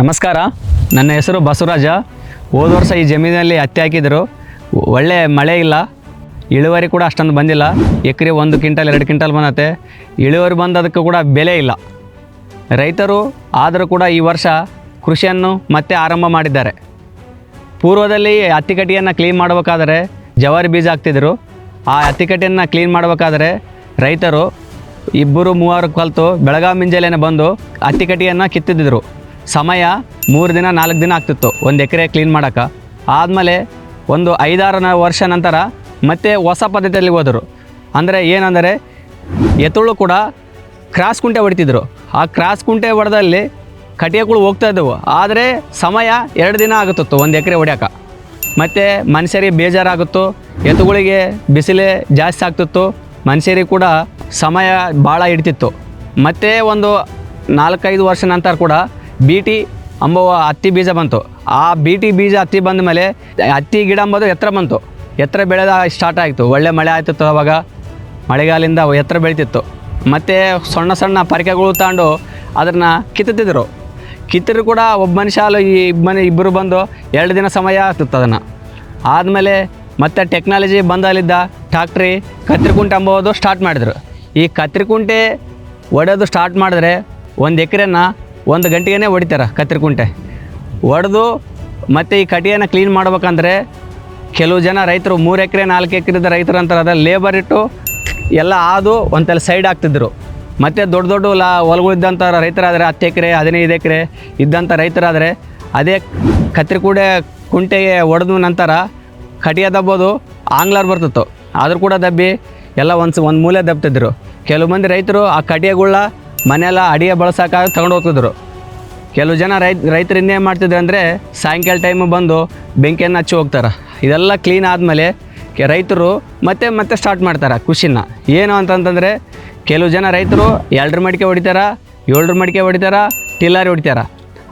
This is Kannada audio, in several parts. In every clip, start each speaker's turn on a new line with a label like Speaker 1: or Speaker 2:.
Speaker 1: ನಮಸ್ಕಾರ. ನನ್ನ ಹೆಸರು ಬಸವರಾಜ. ಹೋದ ವರ್ಷ ಈ ಜಮೀನಲ್ಲಿ ಹತ್ತಿ ಹಾಕಿದರು. ಒಳ್ಳೆ ಮಳೆ ಇಲ್ಲ. ಇಳುವರಿ ಕೂಡ ಅಷ್ಟೊಂದು ಬಂದಿಲ್ಲ. ಎಕರೆ ಒಂದು ಕ್ವಿಂಟಲ್, ಎರಡು ಕ್ವಿಂಟಲ್ ಬಂದತೆ. ಇಳುವರಿ ಬಂದದಕ್ಕೂ ಕೂಡ ಬೆಲೆ ಇಲ್ಲ. ರೈತರು ಆದರೂ ಕೂಡ ಈ ವರ್ಷ ಕೃಷಿಯನ್ನು ಮತ್ತೆ ಆರಂಭ ಮಾಡಿದ್ದಾರೆ. ಪೂರ್ವದಲ್ಲಿ ಹತ್ತಿ ಕಟ್ಟಿಯನ್ನು ಕ್ಲೀನ್ ಮಾಡಬೇಕಾದರೆ ಜವಾರಿ ಬೀಜ ಹಾಕ್ತಿದ್ರು. ಆ ಹತ್ತಿ ಕಟ್ಟಿಯನ್ನು ಕ್ಲೀನ್ ಮಾಡಬೇಕಾದ್ರೆ ರೈತರು ಇಬ್ಬರು, ಮೂವರು ಕಲಿತು ಬೆಳಗಾವಿ ಮಿಂಜಲೇನೆ ಬಂದು ಹತ್ತಿ ಕಟ್ಟಿಯನ್ನು ಕಿತ್ತಿದ್ರು. ಸಮಯ ಮೂರು ದಿನ, ನಾಲ್ಕು ದಿನ ಆಗ್ತಿತ್ತು. ಒಂದು ಎಕರೆ ಕ್ಲೀನ್ ಮಾಡೋಕೆ. ಆದಮೇಲೆ ಒಂದು ಐದಾರು ವರ್ಷ ನಂತರ ಮತ್ತೆ ಹೊಸ ಪದ್ಧತಿಯಲ್ಲಿ ಹೋದರು. ಅಂದರೆ ಏನಂದರೆ ಎತ್ತುಳು ಕೂಡ ಕ್ರಾಸ್ ಕುಂಟೆ ಹೊಡಿತಿದ್ರು. ಆ ಕ್ರಾಸ್ ಕುಂಟೆ ಹೊಡೆದಲ್ಲಿ ಕಟಿಯಗಳು ಹೋಗ್ತಾ ಇದ್ದವು. ಆದರೆ ಸಮಯ ಎರಡು ದಿನ ಆಗುತ್ತಿತ್ತು ಒಂದು ಎಕರೆ ಹೊಡ್ಯಾಕ. ಮತ್ತು ಮನುಷ್ಯರಿಗೆ ಬೇಜಾರಾಗುತ್ತು. ಎತ್ತುಗಳಿಗೆ ಬಿಸಿಲೇ ಜಾಸ್ತಿ ಆಗ್ತಿತ್ತು. ಮನುಷ್ಯರಿಗೆ ಕೂಡ ಸಮಯ ಭಾಳ ಹಿಡ್ತಿತ್ತು. ಮತ್ತೆ ಒಂದು ನಾಲ್ಕೈದು ವರ್ಷ ನಂತರ ಕೂಡ ಬಿ ಟಿ ಅಂಬುವ ಹತ್ತಿ ಬೀಜ ಬಂತು. ಆ ಬಿ ಟಿ ಬೀಜ ಹತ್ತಿ ಬಂದ ಮೇಲೆ ಹತ್ತಿ ಗಿಡ ಅಂಬೋದು ಎತ್ತರ ಬಂತು. ಎತ್ತರ ಬೆಳೆದ ಸ್ಟಾರ್ಟ್ ಆಯಿತು. ಒಳ್ಳೆ ಮಳೆ ಆಯ್ತಿತ್ತು ಅವಾಗ. ಮಳೆಗಾಲಿಂದ ಎತ್ತರ ಬೆಳೀತಿತ್ತು. ಮತ್ತು ಸಣ್ಣ ಸಣ್ಣ ಪರಿಕೆಗಳು ತಗೊಂಡು ಅದನ್ನು ಕಿತ್ತುತ್ತಿದ್ರು. ಕಿತ್ತರು ಕೂಡ ಒಬ್ಬ ಮನುಷ್ಯ ಈ ಮನೆ ಇಬ್ಬರು ಬಂದು ಎರಡು ದಿನ ಸಮಯ ಆಗ್ತಿತ್ತು ಅದನ್ನು. ಆದಮೇಲೆ ಮತ್ತೆ ಟೆಕ್ನಾಲಜಿ ಬಂದಲ್ಲಿದ್ದ ಟ್ಯಾಕ್ಟ್ರಿ ಕತ್ರಿಕುಂಟೆ ಅಂಬೋದು ಸ್ಟಾರ್ಟ್ ಮಾಡಿದ್ರು. ಈ ಕತ್ರಿಕುಂಟೆ ಒಡೆಯೋದು ಸ್ಟಾರ್ಟ್ ಮಾಡಿದ್ರೆ ಒಂದು ಎಕರೆನ ಒಂದು ಗಂಟೆಗೇ ಹೊಡಿತಾರೆ ಕತ್ರಿಕುಂಟೆ ಹೊಡೆದು ಮತ್ತು ಈ ಕಟಿಯನ್ನು ಕ್ಲೀನ್ ಮಾಡ್ಬೇಕಂದ್ರೆ ಕೆಲವು ಜನ ರೈತರು ಮೂರು ಎಕರೆ, ನಾಲ್ಕು ಎಕರೆದ ರೈತರು ಅಂತಾರೆ, ಅದ್ರಲ್ಲಿ ಲೇಬರ್ ಇಟ್ಟು ಎಲ್ಲ ಆದು ಒಂತೆಲ್ಲ ಸೈಡ್ ಆಗ್ತಿದ್ರು ಮತ್ತು ದೊಡ್ಡ ದೊಡ್ಡ ಲಾ ಹೊಲಗಳಿದ್ದಂಥ ರೈತರಾದರೆ ಹತ್ತು ಎಕರೆ, ಹದಿನೈದು ಎಕರೆ ಇದ್ದಂಥ ರೈತರಾದರೆ ಅದೇ ಕತ್ರಿ ಕೂಡ ಕುಂಟೆಗೆ ಹೊಡೆದ ನಂತರ ಕಟಿಯ ದಬ್ಬೋದು ಆಂಗ್ಲರ್ ಬರ್ತಿತ್ತು. ಆದರೂ ಕೂಡ ದಬ್ಬಿ ಎಲ್ಲ ಒಂದು ಒಂದು ಮೂಲೆ ದಬ್ತಿದ್ರು. ಕೆಲವು ಮಂದಿ ರೈತರು ಆ ಕಟಿಯಗಳ ಮನೆಯೆಲ್ಲ ಅಡಿಗೆ ಬಳಸೋಕ್ಕಾಗ ತಗೊಂಡು ಹೋಗ್ತಿದ್ರು. ಕೆಲವು ಜನ ರೈತ, ರೈತರು ಏನು ಮಾಡ್ತಿದ್ರು ಅಂದರೆ ಸಾಯಂಕಾಲ ಟೈಮು ಬಂದು ಬೆಂಕಿಯನ್ನು ಹಚ್ಚಿ ಹೋಗ್ತಾರೆ. ಇದೆಲ್ಲ ಕ್ಲೀನ್ ಆದಮೇಲೆ ಕೆ, ರೈತರು ಮತ್ತೆ ಮತ್ತೆ ಸ್ಟಾರ್ಟ್ ಮಾಡ್ತಾರೆ ಖುಷಿನ ಏನು ಅಂತಂತಂದರೆ ಕೆಲವು ಜನ ರೈತರು ಎರಡರ ಮಡಿಕೆ ಹೊಡಿತಾರ, ಏಳರ ಮಡಿಕೆ ಹೊಡಿತಾರ, ಟಿಲ್ಲರ್ ಹೊಡಿತಾರ.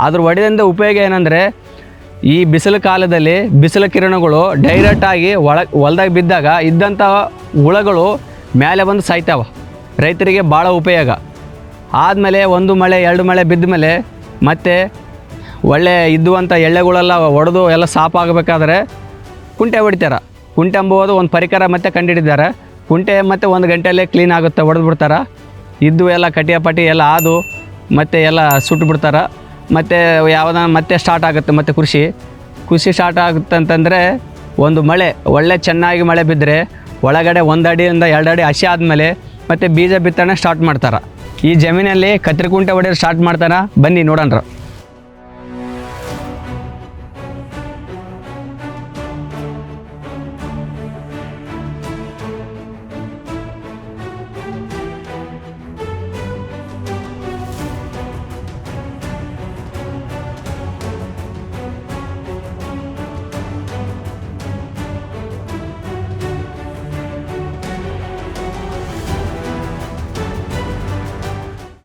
Speaker 1: ಅದ್ರ ಹೊಡೆದಿಂದ ಉಪಯೋಗ ಏನಂದರೆ ಈ ಬಿಸಿಲು ಕಾಲದಲ್ಲಿ ಬಿಸಿಲು ಕಿರಣಗಳು ಡೈರೆಕ್ಟಾಗಿ ಒಳ, ಹೊಲ್ದಾಗ ಬಿದ್ದಾಗ ಇದ್ದಂಥ ಹುಳಗಳು ಮೇಲೆ ಬಂದು ಸಾಯ್ತಾವ. ರೈತರಿಗೆ ಭಾಳ ಉಪಯೋಗ. ಆದಮೇಲೆ ಒಂದು ಮಳೆ, ಎರಡು ಮಳೆ ಬಿದ್ದ ಮೇಲೆ ಮತ್ತೆ ಒಳ್ಳೆ ಇದ್ದುವಂಥ ಎಳ್ಳೆಗಳೆಲ್ಲ ಒಡೆದು ಎಲ್ಲ ಸಾಫ್ ಆಗಬೇಕಾದ್ರೆ ಕುಂಟೆ ಹೊಡಿತಾರೆ. ಕುಂಟೆ ಎಂಬುವುದು ಒಂದು ಪರಿಕರ ಮತ್ತೆ ಕಂಡುಹಿಡಿದ್ದಾರೆ ಕುಂಟೆ ಮತ್ತೆ ಒಂದು ಗಂಟೆಯಲ್ಲೇ ಕ್ಲೀನ್ ಆಗುತ್ತೆ ಹೊಡೆದು ಬಿಡ್ತಾರೆ. ಇದ್ದು ಎಲ್ಲ ಕಟಿಯ ಪಟಿ ಎಲ್ಲ ಆದು ಮತ್ತೆ ಎಲ್ಲ ಸುಟ್ಟು ಬಿಡ್ತಾರೆ. ಮತ್ತು ಯಾವುದನ್ನ ಮತ್ತೆ ಸ್ಟಾರ್ಟ್ ಆಗುತ್ತೆ ಮತ್ತೆ ಕೃಷಿ. ಕೃಷಿ ಸ್ಟಾರ್ಟ್ ಆಗುತ್ತೆ ಅಂತಂದರೆ ಒಂದು ಮಳೆ, ಒಳ್ಳೆ ಚೆನ್ನಾಗಿ ಮಳೆ ಬಿದ್ದರೆ ಒಳಗಡೆ ಒಂದು ಅಡಿಯಿಂದ ಎರಡು ಅಡಿ ಹಸಿ ಆದಮೇಲೆ ಮತ್ತೆ ಬೀಜ ಬಿತ್ತನೆ ಸ್ಟಾರ್ಟ್ ಮಾಡ್ತಾರೆ. ಈ ಜಮೀನಲ್ಲಿ ಕತ್ರಿ ಕುಂಟೆ ಹೊಡೆಯೋದು ಸ್ಟಾರ್ಟ್ ಮಾಡ್ತಾರ? ಬನ್ನಿ ನೋಡೋಣ